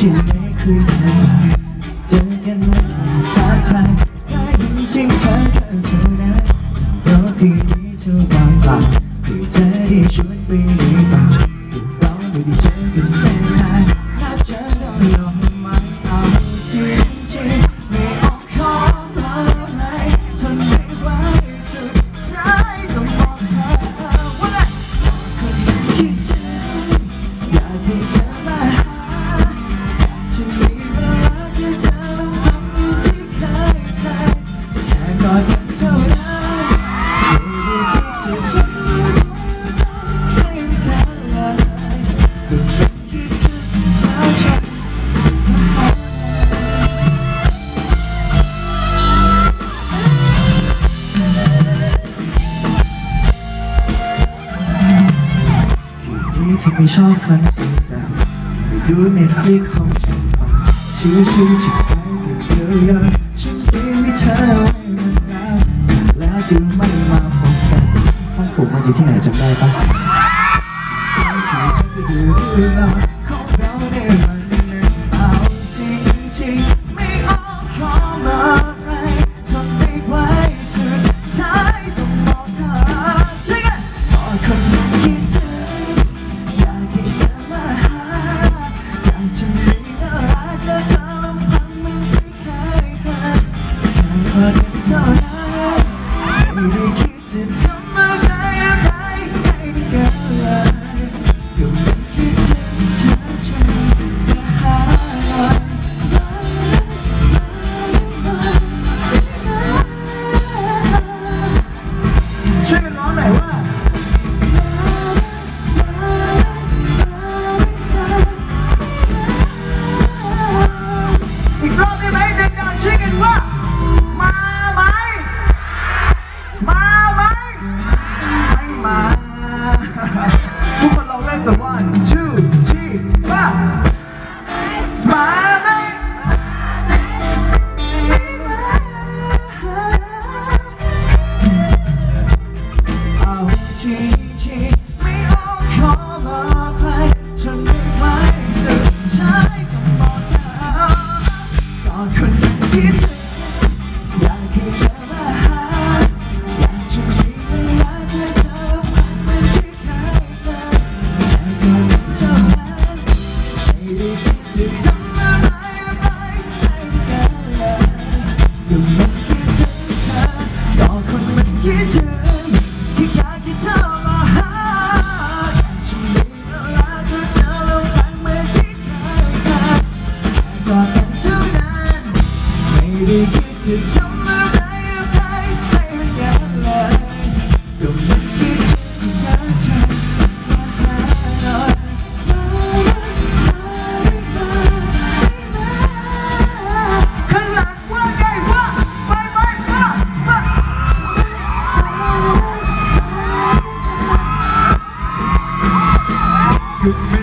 ที่ไม่เคยเคยมาเจอกันไม่กี่ทักทายได้ยินเสียงเธอข้างเธอนะเพราะที่นี้เธอวางเปล่าคือเธอที่ชวนไปหรืป่า ที่ไม่ชอบฟันสีดำดูเน็ตฟลิกของฉันชื่อชื่อจะไปกับเยอะยๆฉันทิ้งให้เธอไว้นานแล้วจึงไม่มาพบกันห้องผมมันอยู่ที่ไหนจำได้ปะที่ไปดูเรื่องของเราได้ไห change. me.